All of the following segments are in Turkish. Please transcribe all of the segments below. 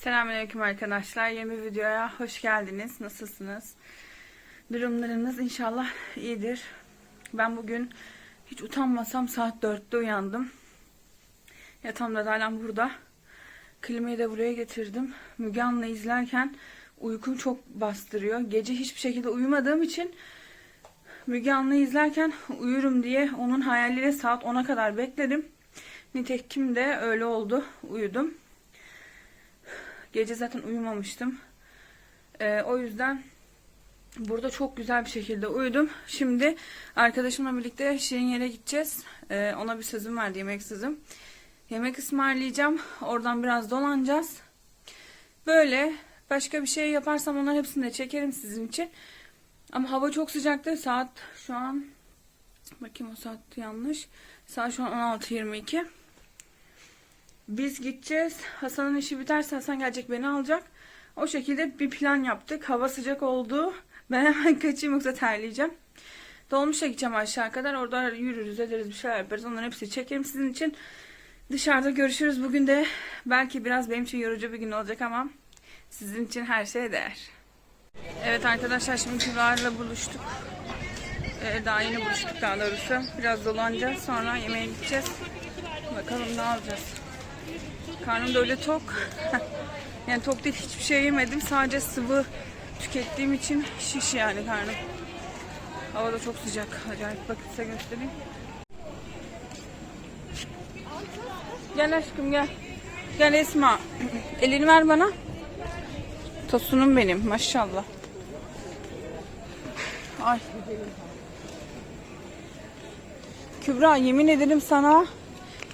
Selamünaleyküm arkadaşlar. Yeni videoya hoş geldiniz. Nasılsınız? Durumlarınız inşallah iyidir. Ben bugün hiç utanmasam saat 4'te uyandım. Yatağımda da hala burada. Klimayı da buraya getirdim. Müge Anlı izlerken uykum çok bastırıyor. Gece hiçbir şekilde uyumadığım için Müge Anlı izlerken uyurum diye onun hayaliyle saat 10'a kadar bekledim. Nitekim de öyle oldu. Uyudum. Gece zaten uyumamıştım. Ee, o yüzden burada çok güzel bir şekilde uyudum. Şimdi arkadaşımla birlikte Şirin yere gideceğiz. Ee, ona bir sözüm vardı yemek sözüm. Yemek ısmarlayacağım. Oradan biraz dolanacağız. Böyle başka bir şey yaparsam onların hepsini de çekerim sizin için. Ama hava çok sıcaktı. Saat şu an bakayım o saat yanlış. Saat şu an 16.22. Biz gideceğiz. Hasan'ın işi biterse Hasan gelecek beni alacak. O şekilde bir plan yaptık. Hava sıcak oldu. Ben hemen kaçayım yoksa terleyeceğim. Dolmuşa gideceğim aşağı kadar. Orada yürürüz ederiz bir şeyler yaparız. Onların hepsini çekerim sizin için. Dışarıda görüşürüz. Bugün de belki biraz benim için yorucu bir gün olacak ama sizin için her şeye değer. Evet arkadaşlar şimdi Kübra'yla buluştuk. Ee, daha yeni buluştuk daha doğrusu. Biraz dolanacağız. Sonra yemeğe gideceğiz. Bakalım ne alacağız. Karnım da öyle tok. yani tok değil hiçbir şey yemedim. Sadece sıvı tükettiğim için şiş yani karnım. Hava da çok sıcak. Acayip bakın size göstereyim. Gel aşkım gel. Gel Esma. Elini ver bana. Tosunum benim maşallah. Ay. Kübra yemin ederim sana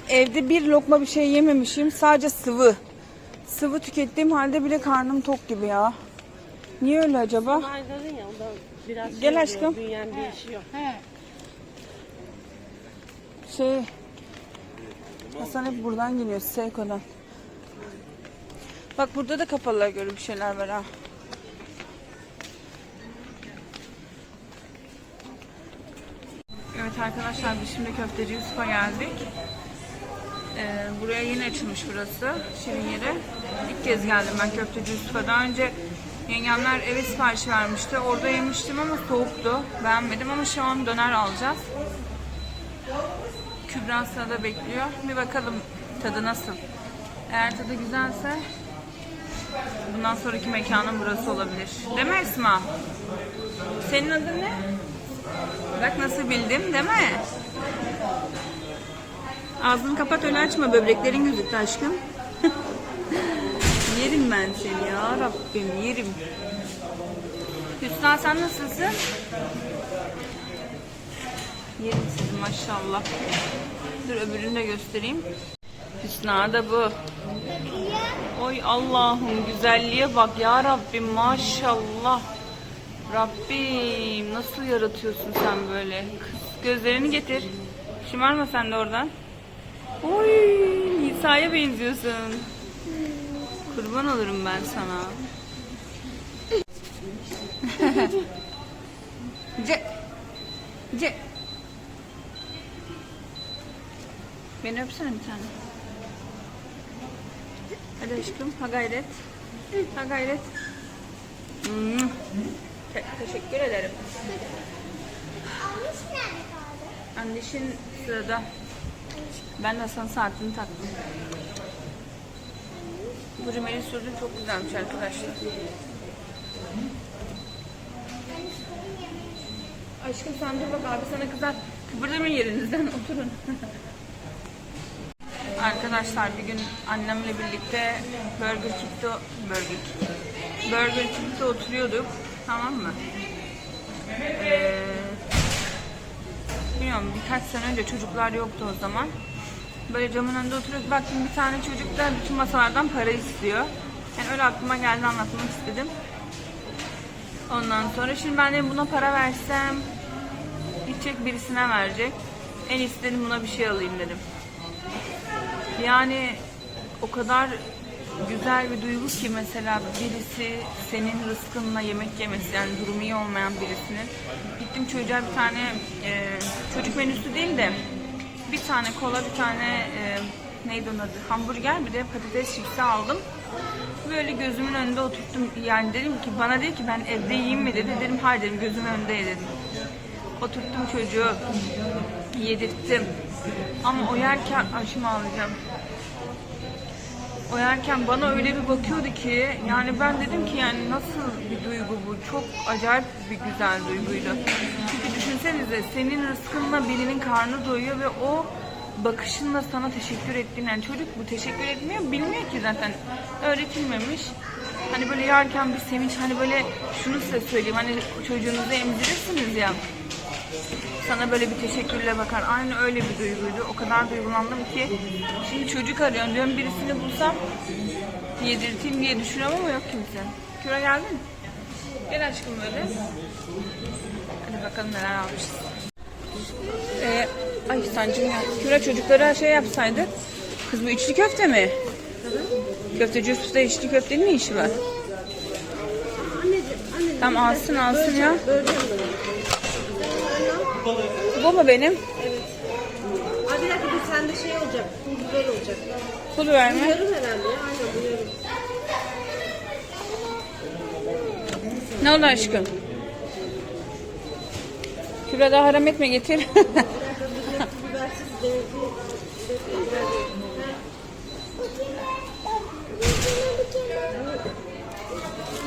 evde bir lokma bir şey yememişim. Sadece sıvı. Sıvı tükettiğim halde bile karnım tok gibi ya. Niye öyle acaba? Ayların ya ondan biraz Gel şey aşkım. oluyor, Bünyen değişiyor. Şey Hasan hep buradan geliyor Seyko'dan. Bak burada da kapalılar göre bir şeyler var ha. Evet arkadaşlar biz şimdi köfteci Yusuf'a geldik. Ee, buraya yeni açılmış burası. Şirin yeri. İlk kez geldim ben köfteci Yusuf'a. Daha önce yengemler eve sipariş vermişti. Orada yemiştim ama soğuktu. Beğenmedim ama şu an döner alacağız. Kübra sırada bekliyor. Bir bakalım tadı nasıl. Eğer tadı güzelse bundan sonraki mekanın burası olabilir. Değil mi Esma? Senin adın ne? Bak nasıl bildim değil mi? Ağzını kapat öyle açma böbreklerin gözüktü aşkım. yerim ben seni ya Rabbim yerim. Hüsna sen nasılsın? Yerim sizi maşallah. Dur öbürünü de göstereyim. Hüsna da bu. Oy Allah'ım güzelliğe bak ya Rabbim maşallah. Rabbim nasıl yaratıyorsun sen böyle? Kız gözlerini getir. Şımarma sen de oradan. Oy Nisa'ya benziyorsun. Kurban olurum ben sana. Ce. Ce. Beni öpsene bir tane. Hadi aşkım ha gayret. Ha gayret. Hmm. Te- teşekkür ederim. Annişin sırada. Ben de sana saatini taktım. Bu rimeli sürdüm çok güzelmiş arkadaşlar. Aşkım sen dur bak abi sana kızar. Kıpırdamayın yerinizden oturun. Arkadaşlar bir gün annemle birlikte Burger King'de Burger King Burger King'de oturuyorduk. Tamam mı? Ee, bilmiyorum birkaç sene önce çocuklar yoktu o zaman. Böyle camın önünde oturuyoruz. Baktım bir tane çocuk da bütün masalardan para istiyor. Yani öyle aklıma geldi anlatmak istedim. Ondan sonra şimdi ben de buna para versem gidecek birisine verecek. En iyisi dedim buna bir şey alayım dedim. Yani o kadar güzel bir duygu ki mesela birisi senin rızkınla yemek yemesi yani durumu iyi olmayan birisinin. Gittim çocuğa bir tane e, çocuk menüsü değil de bir tane kola bir tane e, neydi onun adı hamburger bir de patates çipsi aldım. Böyle gözümün önünde oturttum. Yani dedim ki bana dedi ki ben evde yiyeyim mi dedi. Dedim hayır dedim gözümün önünde ye dedim. Oturttum çocuğu. Yedirttim. Ama o yerken ay şimdi ağlayacağım. O yerken bana öyle bir bakıyordu ki yani ben dedim ki yani nasıl bir duygu bu? Çok acayip bir güzel duyguydu. Çünkü düşünsenize senin rızkınla birinin karnı doyuyor ve o bakışınla sana teşekkür ettiğin yani çocuk bu teşekkür etmiyor bilmiyor ki zaten öğretilmemiş. Hani böyle yerken bir sevinç hani böyle şunu size söyleyeyim hani çocuğunuzu emzirirsiniz ya sana böyle bir teşekkürle bakar. Aynı öyle bir duyguydu. O kadar duygulandım ki şimdi çocuk arıyorum diyorum birisini bulsam yedirteyim diye düşünüyorum ama yok kimse. Küre geldin mi? Gel aşkım böyle. Hadi bakalım neler almışız. Ee, ay sancım ya. Küre çocuklara şey yapsaydı. Kız bu içli köfte mi? Köfteci Yusuf'ta içli köftenin ne işi var? Anneciğim, anneciğim. Tam alsın alsın ya. Böleceğim bunu. Bu mu benim? Ay bir dakika dur sende şey olacak. Pul biber olacak. Pul biber mi? Yarım herhalde ya. Aynen bu yarım. Ne oldu aşkım? Kübra daha haram etme getir.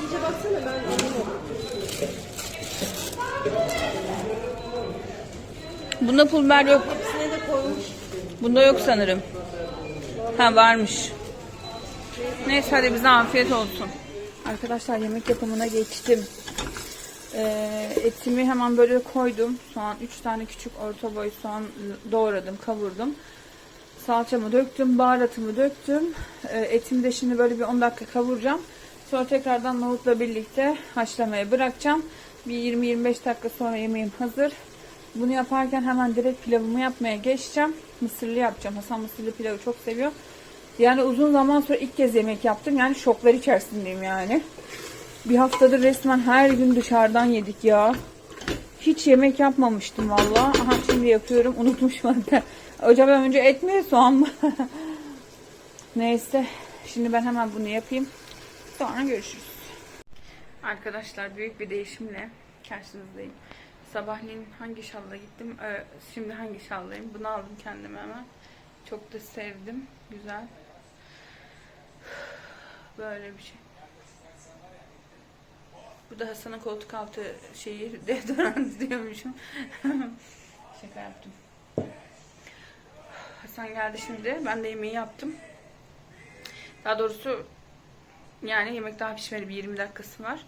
İyice baksana ben anlamadım. Bunda pul biber yok. Hepsine de koymuş. Bunda yok sanırım. Ha varmış. Neyse hadi bize afiyet olsun. Arkadaşlar yemek yapımına geçtim. Ee, etimi hemen böyle koydum. Soğan 3 tane küçük orta boy soğan doğradım, kavurdum. Salçamı döktüm, baharatımı döktüm. Ee, etimi de şimdi böyle bir 10 dakika kavuracağım. Sonra tekrardan nohutla birlikte haşlamaya bırakacağım. Bir 20-25 dakika sonra yemeğim hazır. Bunu yaparken hemen direkt pilavımı yapmaya geçeceğim. Mısırlı yapacağım. Hasan mısırlı pilavı çok seviyor. Yani uzun zaman sonra ilk kez yemek yaptım. Yani şoklar içerisindeyim yani. Bir haftadır resmen her gün dışarıdan yedik ya. Hiç yemek yapmamıştım valla. Aha şimdi yapıyorum. Unutmuşum hatta. Acaba önce et mi soğan mı? Neyse. Şimdi ben hemen bunu yapayım. Sonra görüşürüz. Arkadaşlar büyük bir değişimle karşınızdayım. Sabahleyin hangi şalla gittim? Ee, Şimdi hangi şallayım? Bunu aldım kendime hemen. Çok da sevdim. Güzel. Böyle bir şey. Bu da Hasan'ın koltuk altı şeyi deodorant diyormuşum. Şaka yaptım. Hasan geldi şimdi. Ben de yemeği yaptım. Daha doğrusu yani yemek daha pişmedi. Bir 20 dakikası var.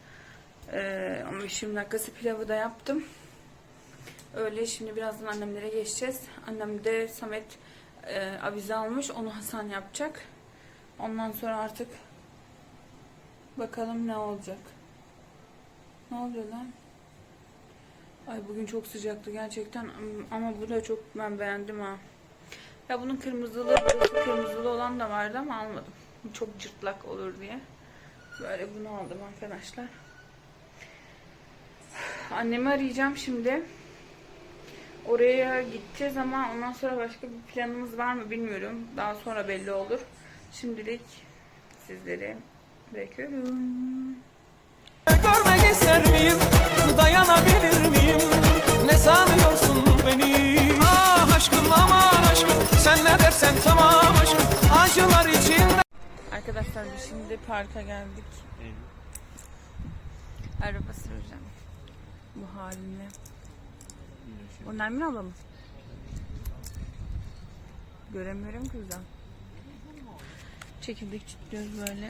Ee, ama 20 dakikası pilavı da yaptım. Öyle şimdi birazdan annemlere geçeceğiz. Annem de Samet e, avize almış. Onu Hasan yapacak. Ondan sonra artık bakalım ne olacak. Ne oluyor lan? Ay bugün çok sıcaktı gerçekten ama bu da çok ben beğendim ha. Ya bunun kırmızılı, kırmızılı olan da vardı ama almadım. Çok cırtlak olur diye. Böyle bunu aldım arkadaşlar. Annemi arayacağım şimdi. Oraya gideceğiz ama ondan sonra başka bir planımız var mı bilmiyorum. Daha sonra belli olur. Şimdilik sizleri bekliyorum. Görmek ister miyim? Dayanabilir miyim? Ne sanıyorsun beni? Ah aşkım aman aşkım Sen ne dersen tamam aşkım Acılar içinde Arkadaşlar biz şimdi parka geldik. Araba süreceğim. Bu halimle. O Nermin abla mı? Göremiyorum ki güzel. Çekirdek çitliyoruz böyle.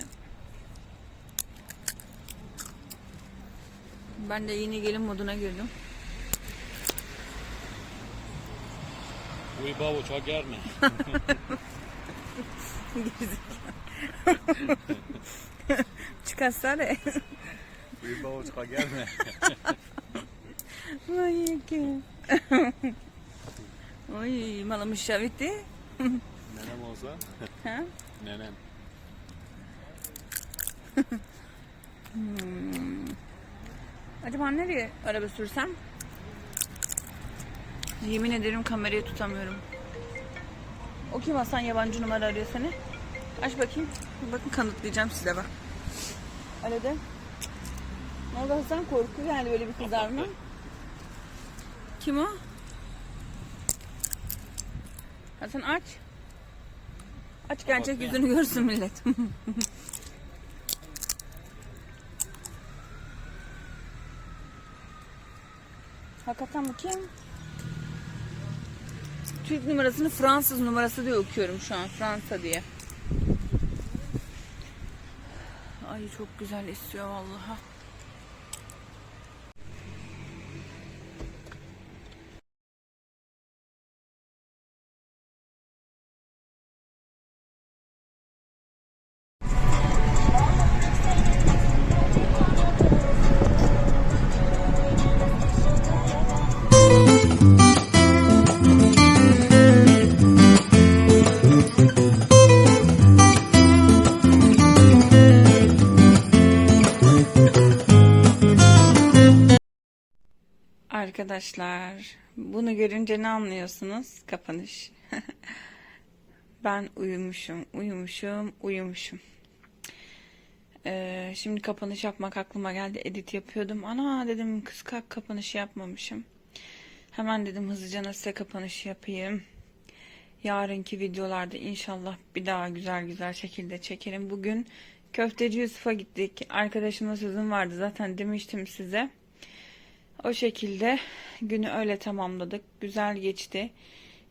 Ben de yeni gelin moduna girdim. Uybavo çok gelme. Çıkarsana. Uybavo çok gelme. Manyak ya. Oy malamış şaviti. Nenem olsa. Ha? Nenem. Acaba nereye araba sürsem? Yemin ederim kamerayı tutamıyorum. O kim Hasan yabancı numara arıyor seni? Aç bakayım. Bakın kanıtlayacağım size bak. Öyle de. Ne oldu Hasan? Korku geldi böyle bir kızarma. Kim o? Hasan aç. Aç gerçek ya. yüzünü görsün millet. Hakikaten bu kim? Türk numarasını Fransız numarası diye okuyorum şu an. Fransa diye. Ay çok güzel esiyor vallahi. Arkadaşlar, bunu görünce ne anlıyorsunuz? Kapanış. ben uyumuşum, uyumuşum, uyumuşum. Ee, şimdi kapanış yapmak aklıma geldi. Edit yapıyordum. Ana dedim kız kalk kapanışı yapmamışım. Hemen dedim hızlıca size kapanış yapayım. Yarınki videolarda inşallah bir daha güzel güzel şekilde çekerim. Bugün Köfteci Yusuf'a gittik. Arkadaşıma sözüm vardı zaten demiştim size. O şekilde günü öyle tamamladık. Güzel geçti.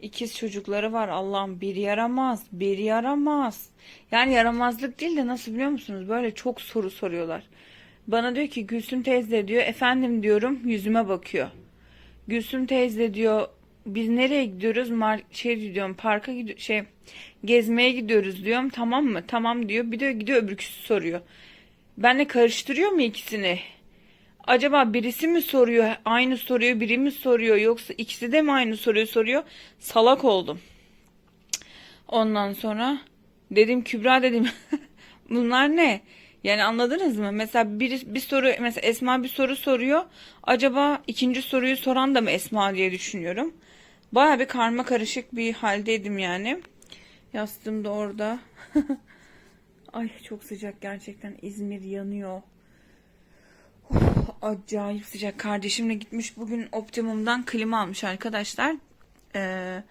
İkiz çocukları var Allah'ım bir yaramaz, bir yaramaz. Yani yaramazlık değil de nasıl biliyor musunuz? Böyle çok soru soruyorlar. Bana diyor ki Gülsüm teyze diyor efendim diyorum yüzüme bakıyor. Gülsüm teyze diyor biz nereye gidiyoruz? Mar şey diyorum parka gidiyor şey gezmeye gidiyoruz diyorum. Tamam mı? Tamam diyor. Bir de gidiyor öbürküsü soruyor. Benle karıştırıyor mu ikisini? Acaba birisi mi soruyor aynı soruyu biri mi soruyor yoksa ikisi de mi aynı soruyu soruyor? Salak oldum. Ondan sonra dedim Kübra dedim bunlar ne? Yani anladınız mı? Mesela bir, bir soru mesela Esma bir soru soruyor. Acaba ikinci soruyu soran da mı Esma diye düşünüyorum. Baya bir karma karışık bir haldeydim yani. Yastığım da orada. Ay çok sıcak gerçekten İzmir yanıyor. Acayip sıcak. Kardeşimle gitmiş bugün Optimum'dan klima almış arkadaşlar. Ee,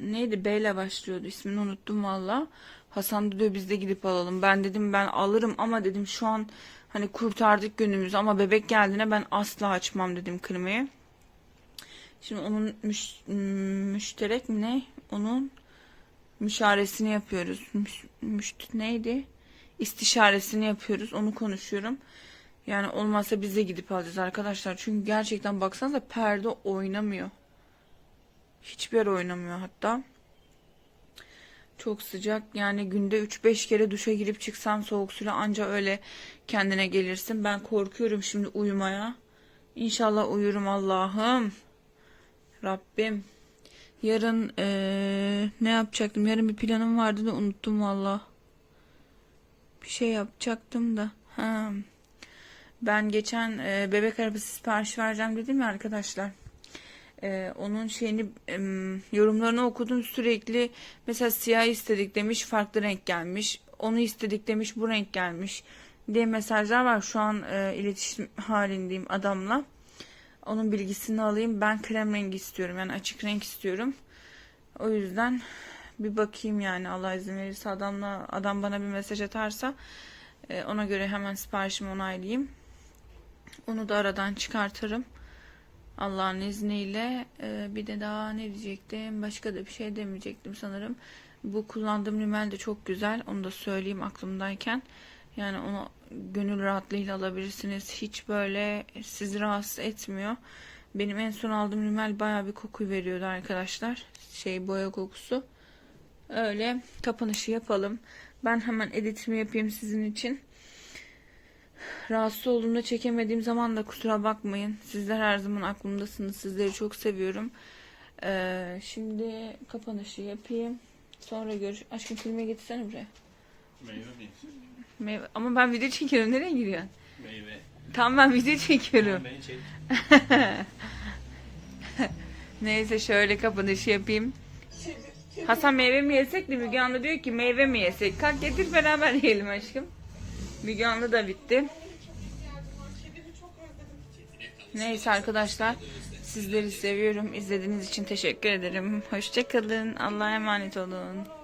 neydi? B ile başlıyordu. İsmini unuttum valla. Hasan da diyor biz de gidip alalım. Ben dedim ben alırım ama dedim şu an hani kurtardık günümüzü ama bebek geldiğine ben asla açmam dedim klimayı. Şimdi onun müş, müşterek mi ne? Onun müşaresini yapıyoruz. Müş, müşt neydi? İstişaresini yapıyoruz. Onu konuşuyorum. Yani olmazsa biz de gidip alacağız arkadaşlar. Çünkü gerçekten baksanıza perde oynamıyor. Hiçbir yer oynamıyor hatta. Çok sıcak. Yani günde 3-5 kere duşa girip çıksan soğuk suyla anca öyle kendine gelirsin. Ben korkuyorum şimdi uyumaya. İnşallah uyurum Allah'ım. Rabbim. Yarın eee, ne yapacaktım? Yarın bir planım vardı da unuttum valla. Bir şey yapacaktım da. Ha. Ben geçen e, bebek arabası sipariş vereceğim dedim ya arkadaşlar. E, onun şeyini em, yorumlarını okudum sürekli. Mesela siyah istedik demiş farklı renk gelmiş. Onu istedik demiş bu renk gelmiş diye mesajlar var. Şu an e, iletişim halindeyim adamla. Onun bilgisini alayım. Ben krem rengi istiyorum. Yani açık renk istiyorum. O yüzden bir bakayım yani Allah izin verirse adamla adam bana bir mesaj atarsa e, ona göre hemen siparişimi onaylayayım. Onu da aradan çıkartırım. Allah'ın izniyle Ee, bir de daha ne diyecektim? Başka da bir şey demeyecektim sanırım. Bu kullandığım rimel de çok güzel. Onu da söyleyeyim aklımdayken. Yani onu gönül rahatlığıyla alabilirsiniz. Hiç böyle sizi rahatsız etmiyor. Benim en son aldığım rimel bayağı bir koku veriyordu arkadaşlar. Şey boya kokusu. Öyle kapanışı yapalım. Ben hemen editimi yapayım sizin için. Rahatsız olduğumda çekemediğim zaman da kusura bakmayın. Sizler her zaman aklımdasınız. Sizleri çok seviyorum. Ee, şimdi kapanışı yapayım. Sonra görüş. Aşkım filme getirsene buraya. Meyve mi? Meyve. Ama ben video çekiyorum. Nereye giriyorsun? Meyve. Tamam ben video çekiyorum. Beni çek. Neyse şöyle kapanışı yapayım. Hasan meyve mi yesek de Müge Anlı diyor ki meyve mi yesek? Kalk getir beraber yiyelim aşkım. Müge Anlı da bitti. Neyse arkadaşlar. Sizleri seviyorum. İzlediğiniz için teşekkür ederim. Hoşçakalın. Allah'a emanet olun.